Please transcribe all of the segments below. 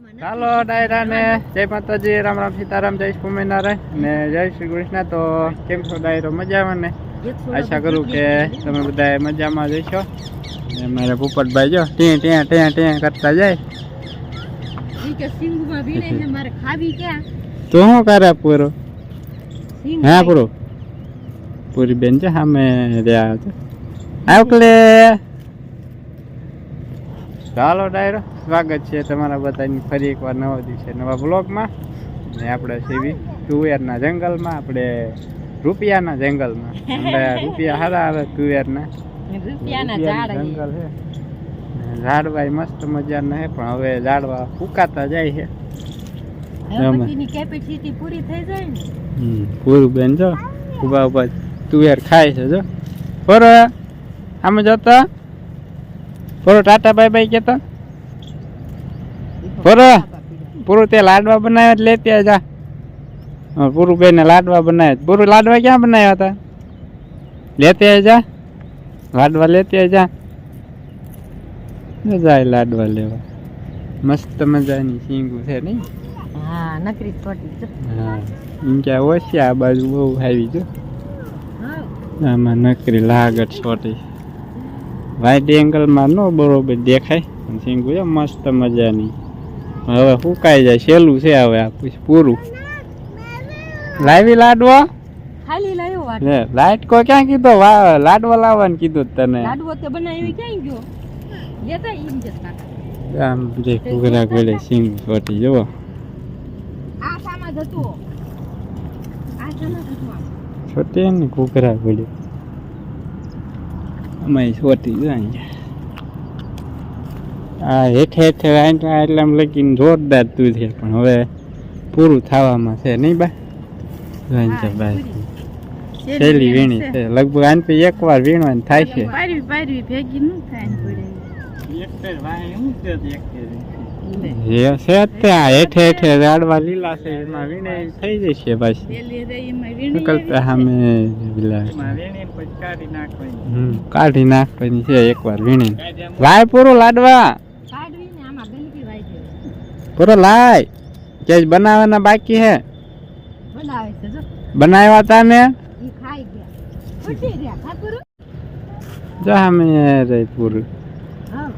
ચાલો ડાયરા ને. જય માતાજી રામ રામ સીતારામ જય સ્વામિનારાયણ ને જય શ્રી કૃષ્ણ. તો કેમ છો ડાયરો મજામાં ને? આશા કરું કે તમે બધા મજામાં જઈશો ને મારા પોપટભાઈ જો ત્યાં ત્યાં ત્યાં ત્યાં કરતા જાય. તો શું કરે પૂરો હા પૂરો પૂરી બેન છે સામે રહ્યા છે. આવકલે. ચાલો ડાયરો. સ્વાગત છે તમારા બધાની ફરી એકવાર નવા દિવસે નવા બ્લોગમાં. ને આપણે સીવી તુવેરના જંગલમાં આપણે રૂપિયાના જંગલમાં. આપણે રૂપિયા સારા આવે તુવેરના. જંગલ છે. ઝાડવા મસ્ત મજાના છે પણ હવે ઝાડવા ફૂકાતા જાય છે. પૂરું બેન જો. ઊભા ઊભા તુવેર ખાય છે જો. ફરો આમ જતા? ફરો ટાટા બાય બાય કેતો ફરો પૂરું તે લાડવા બનાવ્યા જ લેતી જા પૂરું બેન લાડવા બનાવ્યા પૂરું લાડવા ક્યાં બનાવ્યા હતા? લેતી જા લાડવા લેતી જા મજા લાડવા લેવા. મસ્ત મજાની સિંગું છે નહીં હા નકરી હા એમ કે ઓછી આ બાજુ બહુ આવી જો આમાં નકરી લાગત છોટી વાઇટ એંગલમાં નો બરોબર દેખાય. સિંગુ છે મસ્ત મજાની. હવે સુકાઈ જાય સહેલું છે હવે આ પછી પૂરું. લાવી લાડવો? ખાલી લાવ્યો વાટ લે લાઈટ કો ક્યાં કીધો? લાડવો લાવવાનું કીધું તને. લાડવો તો બનાવી ક્યાં ગયો? લેતા ઈમ જતા આમ જે ઘૂઘરા ગળે સિંગ છોટી જવો આ સામા જતો આ સામા જતો છોટી ને ઘૂઘરા ગળે અમે છોટી જો અહીંયા. આ હેઠે હેઠે આટલા એટલામાં લખીને જોરદાર તું છે પણ હવે પૂરું થવામાં છે નહીં બા? છે ભાઈ. છેલ્લી વીણી છે. લગભગ આને તો એક વાર વીણવાની થાય છે. પારવી પારવી ભેગી ન થાય ને પડે એ છે જ તે આ હેઠે હેઠે ઝાડવા લીલા છે એમાં વીણે થઈ જશે પાછી. કાઢી નાખવાની. છે એકવાર વીણી વાય પૂરું લાડવા કાઢવી ને આમાં ગંદકી વાઈ જાય પૂરો લાય. કે બનાવવાના બાકી હે. બનાવ્યા તા ને? જો સામે રે પૂરું. હા.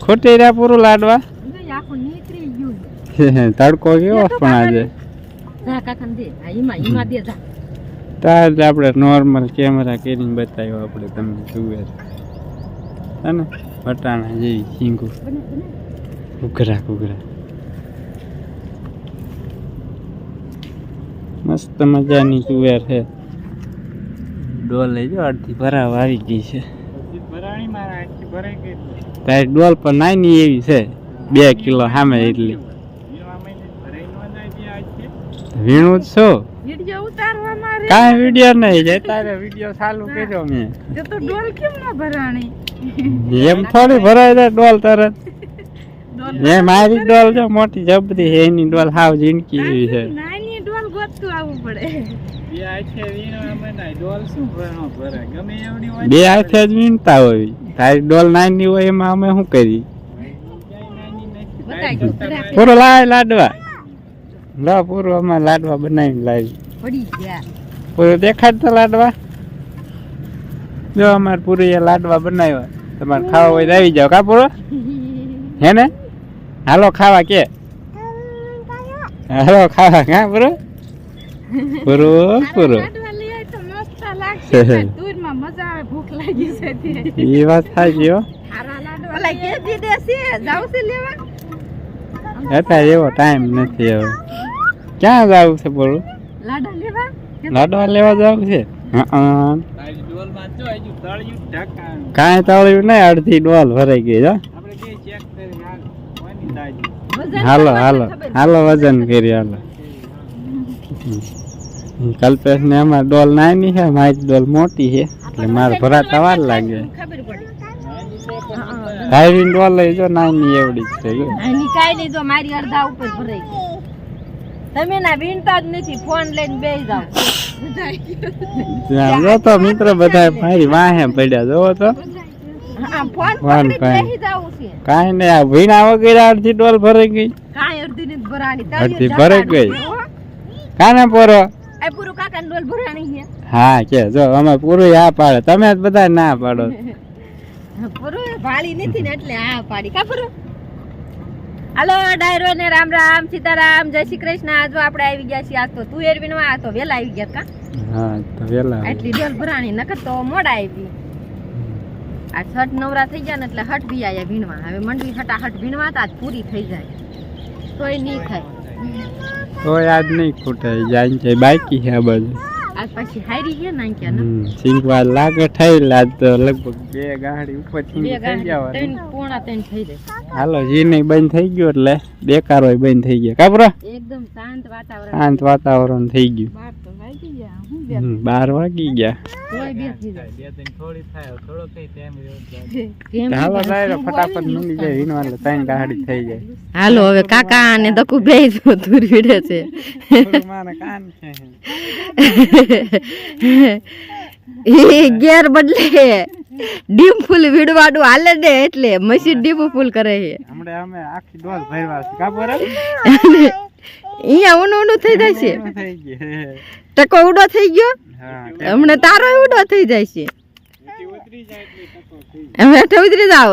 ખોટી રહ્યા પૂરું? લાડવા? તડકો કેવો પણ આજે? હા તાર આપણે નોર્મલ કેમેરા કરીને બતાવ્યો આપણે તમને જુએ છે. ને? વટાણા જેવી શીંગું ઉઘરા ઉઘરા. ઘૂઘરા ઘૂઘરા મસ્ત મજાની તુવેર છે. ડોલ જો અડધી ભરાવા આવી ગઈ છે. તારી ડોલ પણ નાની એવી છે બે કિલો સામે એટલી. વીણું જ છો? વિડિયો ઉતારવા મારે. કાંઈ વીડિયો નહીં જાય તારે વીડિયો ચાલુ કર્યો મેં. તો ડોલ કેમ ના ભરાણી? એમ થોડી ભરાય જાય ડોલ તરત. એ મારી ડોલ છે મોટી જબરી છે એની ડોલ હાવ જિંદગી એવી છે. નાની ડોલ ગોતતું આવવું પડે. બે હાથે જ વીણતા હોય. તારી ડોલ નાની હોય એમાં અમે શું કરી પૂરો લાય લાડવા. લા પૂરો અમારે લાડવા બનાવીને લાવી. પૂરો દેખાડતો લાડવા? જો અમારે પૂરી એ લાડવા બનાવ્યા. તમારે ખાવા હોય તો આવી જાવ કા પૂરો? હે ને? હાલો ખાવા કે? હાલો ખાવા. કા પૂરો? પૂરો પૂરો. એ વાત થાય લેવા? અત્યારે એવો ટાઈમ નથી હવે. ક્યાં જવું છે બોલું? લાડવા લેવા? જવું છે? હા. કાંઈ તળ્યું નહીં અડધી ડોલ ભરાઈ ગઈ જો હાલો હાલો હાલો વજન કરી, હાલો. કલ્પેશ ને એમાં ડોલ નાની છે મારી ડોલ મોટી છે, એટલે મારે ભરાતા વાર લાગે. ડોલ લઈ જો, નાની એવડી જ છે કાંઈ નહીં, જો મારી અડધા ઉપર ભરાઈ ગઈ. તમે ના વીણતા જ નથી ફોન લઈને બે જાવ જો તો મિત્ર બધા મારી વાહે પડ્યા જોવો તો. ફોન કાંઈ આ વગેરે અડધી ડોલ ભરાઈ ગઈ. કાંઈ અડધી નથી ભરાણી અડધી ભરાઈ ગઈ. કાને. પોરો? આ પૂરું કાકાની ડોલ ભરાણી છે. હા કે જો અમે પૂરું આ પાડે. તમે જ બધા ના પાડો. પૂરું ભાળી નથી ને એટલે આ પાડી. કા પૂરું? હાલો ડાયરો ને રામ રામ સીતારામ જય શ્રી કૃષ્ણ. આજ આપણે આવી ગયા છીએ આજ તો તું એરવીનમાં આ તો વેલા આવી ગયા કા? હા તો વેલા આટલી ડોલ ભરાણી નકર તો મોડા આવી આ છઠ નવરા થઈ ગયા ને એટલે હટ બી આયા ભીણવા હવે મંડવી હટા હટ ભીણવા તો આજ પૂરી થઈ જાય. તોય નહીં થાય. તોય આજ નહીં ખૂટે જાય બાકી છે આ બાજુ. આજ પછી હારી છે ને ક્યાં ને? સિંગવા લાગે થયેલા તો લગભગ બે ગાડી ઉપર થઈ ગાંઠ ત્રણ પોણા ત્રણ થઈ જાય. હાલો જી નહીં બંધ થઈ ગયો એટલે બેકારો બંધ થઈ ગયા. કાપરા એકદમ શાંત વાતાવરણ. શાંત વાતાવરણ થઈ ગયું. બાર વાગી ગયા. હાલો હવે કાકા અને દકુ બે દૂર વિડે છે. ગેર બદલે ડીમ ફૂલ વીડવાડું હાલે ને એટલે મશીન ડીમ ફૂલ કરે છે. અમે આખી ડોલ ભરવા છે. કાપરો અહીંયા ઊનું ઊનું થઈ જાય છે. ટકો ઉડો થઈ ગયો? હા હમણાં તારો ઉડો થઈ જાય છે. ટેટી ઉતરી જાય એટલે ટકો થઈ જાય. હવે હેઠે ઉતરી જાવ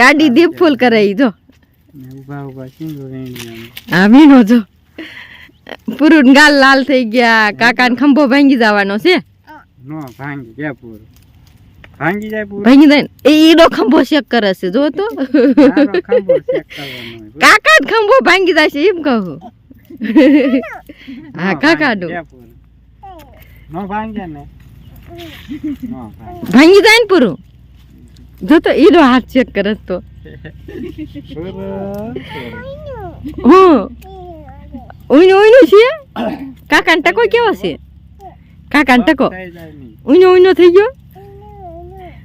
ગાડી દીપ ફૂલ કરાવી જો. આ મીનો જો. પૂરું ગાલ લાલ થઈ ગયા. કાકા ને ખંભો ભાંગી જવાનો છે. નો ભાંગી ગયા પૂરું ભાંગી જાય પૂરું? ભાંગી જાય એ ઈડો ખંભો શેક કરે છે જો તો. ચેક. કાકા જ ખંભો ભાંગી જાય છે એમ કહું હા. કાકા. નો ભાંગે ને. ભાંગે. જાય ને પૂરું? જો તો ઈડો હાથ ચેક કરે તો. હું. ઉઈનો ઉઈનો છે? કાકાને ટકો કેવો છે? કાકાને ટકો? ઉઈનો ઉઈનો થઈ ગયો?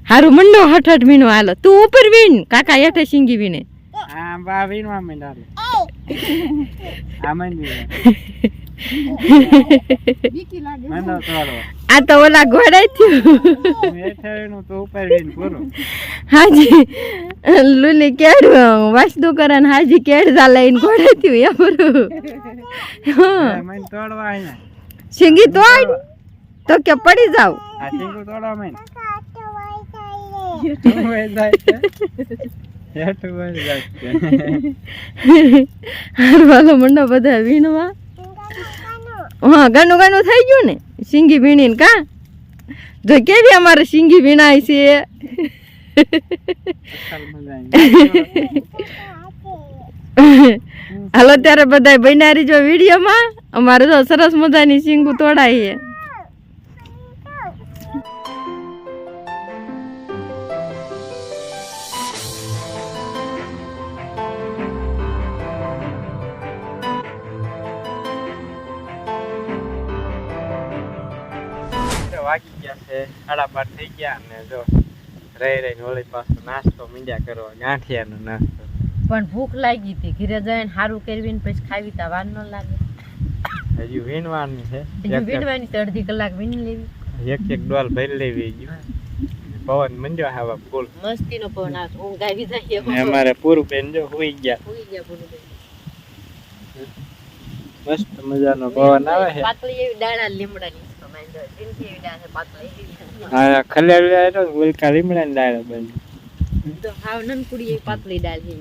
હારું મંડો હઠ હઠ મીનો હાલો. તું ઉપર વીણ. કાકા હેઠે સિંગી વીણે. આ તો ઓલા ઘોડા થયું. પૂરું. હાજી લુલી કેડ વાસદુ કરે ને હાજી કેડ જા લઈને ઘોડે થયું એ તોડવા સિંગી તોડ. તો કે પડી જાવ. આ સિંગું તોડવા. હેઠું વહી જાય છે. હેઠું વહી જાય છે. હારવાલો બધા વીણવા હા, ગાનું ગાનું થઈ ગયું ને? સિંગી વીણીને કા? જો કેવી અમારે સિંગી વીણાય છે. હાલો, ત્યારે બધા બનારી જો વિડીયોમાં. અમારે તો સરસ મજાની સિંગુ તોડાય છે સાડા બાર થઈ ગયા ને જો રહી રહીને વળી પાછો નાસ્તો મીંડ્યા કરવા ગાંઠિયાનો નાસ્તો. પણ ભૂખ લાગી હતી. ઘરે જઈને સારું કરવીને પછી ખાવી તા વાર ન લાગે. હજુ વીણવાની છે. હજુ વીણવાની તો અડધી કલાક વીણી લેવી. એક એક ડોલ ભરી લેવી પવન મંડ્યો હવા ફૂલ. મસ્તીનો પવન આવે ઊંઘ આવી જાય અમારે પૂરું બેન જો હુઈ ગયા. સુઈ ગયા પૂરું મસ્ત મજાનો પવન આવે છે. પાતળી એવી ડાળા લીમડાની છે. છે પાતળી. એવી હા ખલેલ આવ્યો ને ઉલકા લીમડા ને ડાળ બની તો હાવ નનકુડી પાતળી ડાળ છે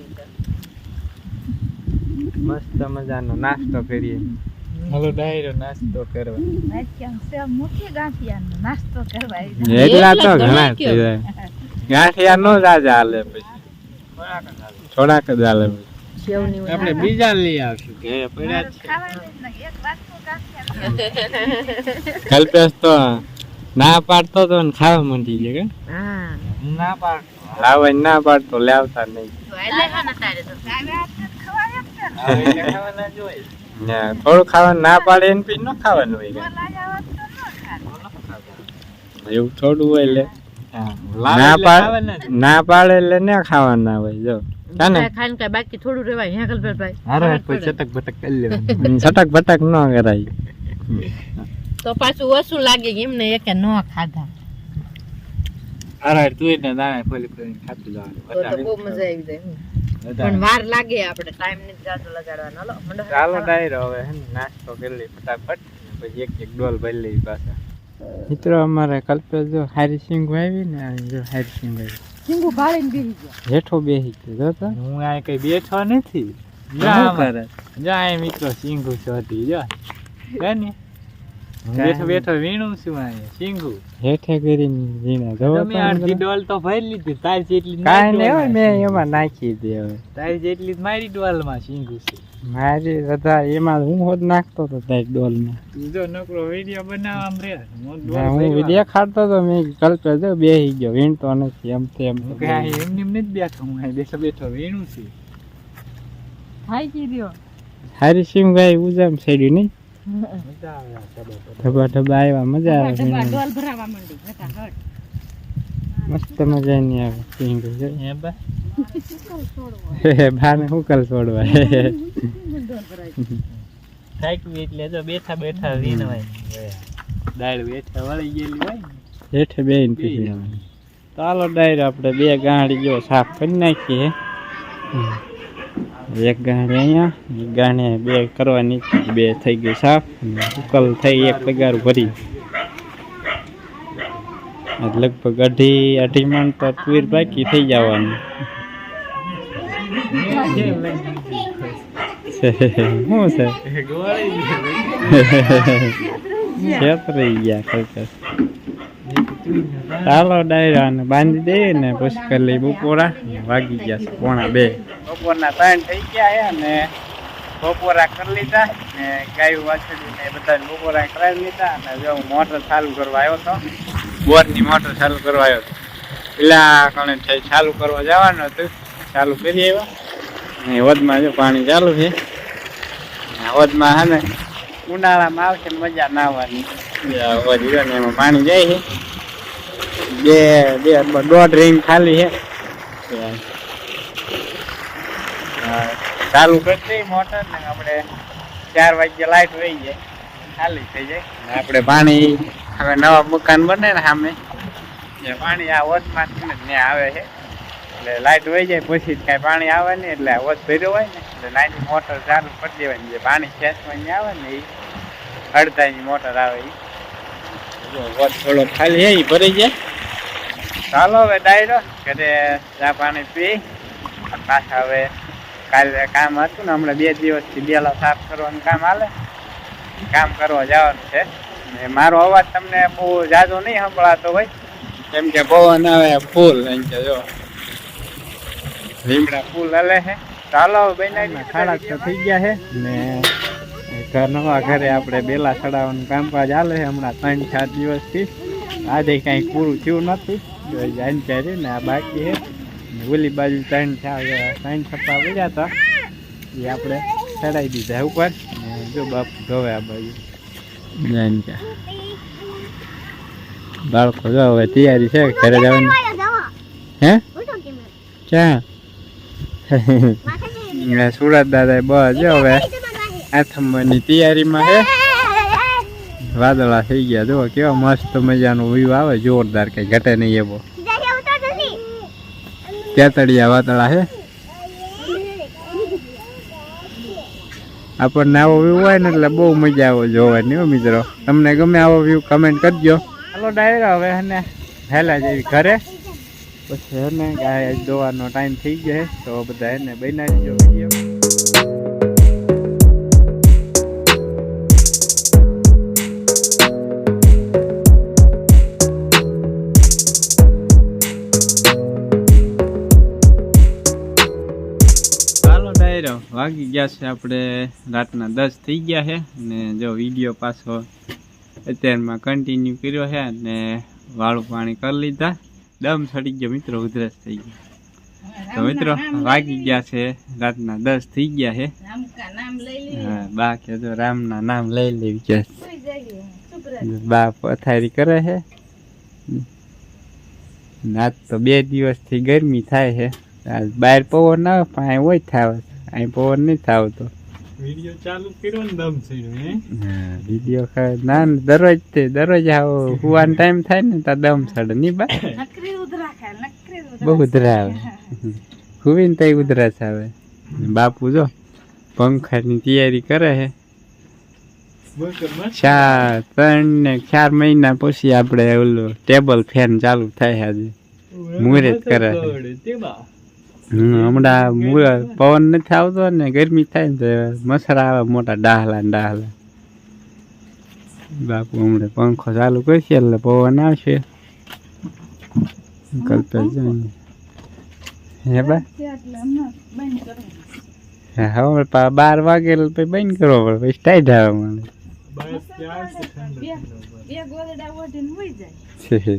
મસ્ત મજાનો નાસ્તો કરીએ. હાલો ડાયરો નાસ્તો કરવા. એટલા તો ઘણા થઈ જાય. ગાંઠિયા નો રાજા હાલે પછી. થોડાક જ હાલે. પછી. આપણે બીજા લઈ આવશું કે પડ્યા છે. કલ્પેશ તો ના પાડતો તો ને ખાવા માંડી છે કે હા. ના પાડતો. લાવે ના પાડતો લાવતા નહીં. થોડું ખાવાનું ના પાડે એને પછી ન ખાવાનું હોય. એવું થોડું હોય એટલે. ના પાડે ના પાડે એટલે ના ખાવાના હોય જો. બાકી થોડું કોઈ ચટક બટક કરી લેવાનું. છટક બટક ન કરાય. તો પાછું ઓછું લાગે કે એમને એકે ન ખાધા. અરે તું એને દાણે ફોલી ફોલીને ખાતું જવાનું તો તો બહુ મજા આવી જાય પણ વાર લાગે આપણે ટાઈમ નથી જાજો લગાડવાનો. હાલો ચાલો ડાયરો હવે નાસ્તો કરી લઈ ફટાફટ પછી એક એક ડોલ ભરી લઈ પાછા. મિત્રો અમારે કલ્પે જો હારી સિંગ ને જો હારી સિંગ વાવી. સિંગુ ભાળીને ગયા. હેઠો બેસી ગયો તો. હું આ કઈ બેઠો નથી. શું કરે? જા મિત્રો સિંગુ ચોટી જો. હે ને. હું બેઠો બેઠો વીણું છું સિંગુ હેઠે કરીને જીણા જવો તમે અડધી ડોલ તો ભરી લીધી તારી જેટલી હોય મેં એમાં નાખી દે હવે. છે. જેટલી મારી ડોલમાં સિંગુ છે. મારી એમાં હું હોત નાખતો હતો તારી ડોલમાં જો નકરો વીડિયો બનાવવા રે હું ડોલ તો મેં કલ્પે જો બેસી ગયો. વીણતો નથી એમ તેમ એમ નથી બેઠો હું બેઠો બેઠો વીણું છું. હાઈ કી રહ્યો હારી સિંહ ભાઈ ઉજામ છેડ્યું નહીં? સબા. ઢબા ઢબા આવ્યા મજા આવે. ડોલ ભરાવા માંડી ફટાફટ મસ્ત મજા નહીં આવે પિંગ. જો હે બા. બાને હું કલ છોડવા? ડોલ ભરાઈ થાક્યું એટલે જો બેઠા બેઠા વીણવાય. દાળ બેઠા વળી ગયેલી હોય ને. હેઠે બેન પીસી ચાલો ડાયરો આપણે બે ગાંડી જો સાફ કરી નાખીએ. એક ગાંડી અહીંયા એક ગાંડી બે કરવાની બે થઈ ગઈ સાફ. ઉકલ થઈ એક પગાર ભરી. લગભગ અઢી અઢી મણ તો તુર બાકી થઈ જવાનું. શું છે? ગોળી. ગયા ખરેખર. ચાલો ડાયરા બાંધી દઈએ ને પછી કરી લઈ બપોરા વાગી ગયા છે પોણા બે. બપોરના ત્રણ થઈ ગયા અને બપોરા કરી લીધા ને ગાયું વાછડી ને બધા બપોરા કરાવી લીધા અને જો હું મોટર ચાલુ કરવા આવ્યો હતો બોરની મોટર ચાલુ કરવા આવ્યો હતો પેલા કણે ચાલુ કરવા જવાનું હતું. ચાલુ કરી આવ્યો. ને વધમાં જો પાણી ચાલુ છે. વધમાં હે ને ઉનાળામાં આવશે મજા ના આવવાની. રહ્યો ને એમાં પાણી જાય છે. બે બે દોઢ રિંગ ખાલી છે. ચાલુ કરતી મોટર ને આપણે ચાર વાગ્યે લાઈટ વહી જાય. ખાલી થઈ જાય. ને આપણે પાણી હવે નવા મકાન બને ને સામે. એ પાણી આ વચમાંથી ને ત્યાં આવે છે. એટલે લાઈટ વહી જાય પછી જ કાંઈ પાણી આવે નહીં એટલે વચ ભર્યો હોય ને એટલે નાની મોટર ચાલુ કરી દેવાની. જે પાણી ખેંચવાની આવે ને એ અડધાની મોટર આવે એ જો વચ થોડો ખાલી છે એ ભરી જાય. ચાલો હવે ડાયરો, ઘરે ચા પાણી પી. પાછા હવે કાલે કામ હતું ને, હમણાં બે દિવસથી બેલા સાફ કરવાનું કામ હાલે. કામ કરવા જવાનું છે. ને મારો અવાજ તમને બહુ જાજો નહીં સંભળાતો હોય. કેમ કે પવન આવે ફૂલ એમ કે જો. લીમડા ફૂલ હલે છે. ચાલો બનાવી સાડા તો થઈ ગયા છે. ને ઘર નવા ઘરે આપણે બેલા ચડાવવાનું કામકાજ હાલે છે. હમણાં ત્રણ ચાર દિવસથી. આજે કાંઈ પૂરું થયું નથી. જાણકારી ને આ બાકી છે. ઓલી બાજુ ત્રણ ત્રણ છપ્પા પડ્યા હતા. એ આપણે ચડાવી દીધા ઉપર. ને જો બાપુ ધોવે આ બાજુ. જાણકા બાળકો જો હવે તૈયારી છે ઘરે જવાની. હે? ક્યાં? સુરત દાદા બસ જો હવે આથમવાની તૈયારીમાં છે. વાદળા થઈ ગયા. જો કેવા મસ્ત મજાનો વ્યૂ આવે જોરદાર કઈ ઘટે નહીં એવો. તેતડિયા વાદળા છે આપણને આવો વ્યૂ હોય ને એટલે બહુ મજા આવે જોવાની હો મિત્રો. તમને ગમે આવો વ્યૂ કમેન્ટ કરજો. હાલો ડાયરો હવે એને હેલા જેવી ઘરે. પછી એને ગાય દોવાનો ટાઈમ થઈ ગયો તો બધા એને બનાવી જો વીડિયો વાગી ગયા છે આપણે રાતના દસ થઈ ગયા છે ને જો વીડિયો પાછો અત્યારમાં કન્ટિન્યુ કર્યો છે ને વાળું પાણી કરી લીધા. દમ સડી ગયો મિત્રો ઉધરસ થઈ ગયો. તો મિત્રો વાગી ગયા છે રાતના દસ થઈ ગયા છે. હા બા કે જો રામના નામ લઈ લેવી કે બા પથારી કરે છે. આજ તો બે દિવસથી ગરમી થાય છે. આજ બહાર પવન આવે પાણી હોય થાવ અહીં પવન નહીં થાવતો. વીડિયો ચાલુ કર્યો ને દમ થઈને હા? વીડિયો ખાય. ના ને દરરોજ તે દરરોજ આવો હુવાનો ટાઈમ થાય ને તો દમ ચડે. નહીં બા? નકરી ઉધરા ખાય નકરી બહુ ઉધરા આવે. હુવીને તઈ ઉધરાશ આવે. બાપુ જો પંખાની તૈયારી કરે હે. બંકર ચાર ત્રણ ને ચાર મહિના પછી આપણે ઓલું ટેબલ ફેન ચાલુ થાય છે આજે મુહૂર્ત કરે. હમણાં પવન નથી આવતો ને ગરમી થાય ને તો મસરા આવે મોટા ડાહલા ને ડાહલા બાપુ હમણાં પંખો ચાલુ કરશે એટલે પવન આવશે કલ્પેશ જઈને. હે બા હા, હવે બાર વાગે એટલે પછી બંધ કરવો પડે પછી ટાઈટ આવે મને બે ઠંડો બસ. છે.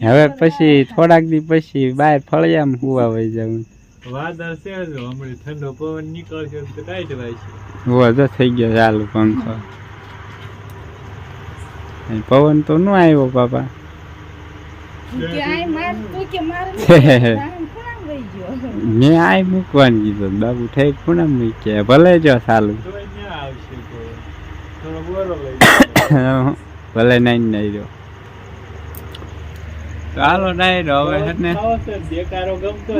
હવે પછી થોડાક દી પછી બહાર ફળિયામાં હુવા વહી જવું વાદળ છે જો હમણાં ઠંડો પવન નીકળશે તો ટાઈટ વાય છે હુવા થઈ ગયો ચાલુ પંખો. પવન તો ન આવ્યો બાપા. મેં આય મૂકવાનું કીધું બાબુ થઈ ખૂણા મૂક્યા ભલે જો ચાલુ. તો અહીંયા આવશે તો થોડો બોરો લઈ જાઓ. ભલે નાઈ નાઈ રહ્યો. ચાલો ડાયરો હવે હે ને? દેકારો ગમતો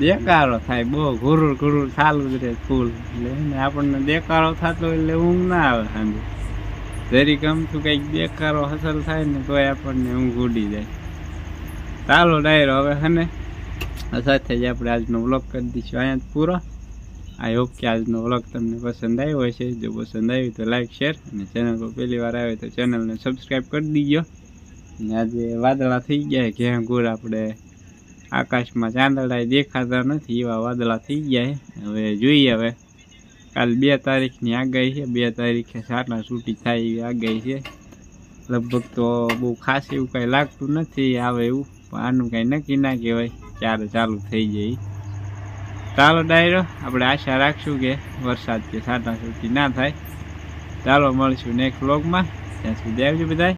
દેકારો થાય બહુ ઘુરુર ઘુરુર ચાલુ જ રહે ફૂલ. એટલે આપણને દેકારો થતો હોય એટલે ઊંઘ ના આવે સાંજે. જરી ગમતું કંઈક દેકારો હસલ થાય ને તોય આપણને ઊંઘ ઉડી જાય. ચાલો ડાયરો હવે ને? સાથે જ આપણે આજનો વ્લોગ કરી દઈશું. અહીંયા જ પૂરો. આઈ હોપ કે આજનો વ્લોગ તમને પસંદ આવ્યો હશે. જો પસંદ આવ્યું તો લાઈક શેર અને ચેનલ પર પહેલી વાર આવે તો ચેનલને સબસ્ક્રાઈબ કરી દીજો. આજે વાદળા થઈ ગયા ઘેં ગુર આપણે આકાશમાં ચાંદડા દેખાતા નથી, એવા વાદળા થઈ ગયા હવે જોઈએ હવે. કાલ બે તારીખની આગાહી છે. બે તારીખે સાટા છૂટી થાય એવી આગાહી છે. લગભગ તો બહુ ખાસ એવું કાંઈ લાગતું નથી આવે એવું. પણ આનું કાંઈ નક્કી ના કહેવાય. ક્યારે ચાલુ થઈ જાય. ચાલો ડાયરો, આપણે આશા રાખશું કે વરસાદ કે સાટા છૂટી ના થાય. ચાલો મળશું નેક્સ્ટ વ્લોગમાં ત્યાં સુધી આવજો બધાય.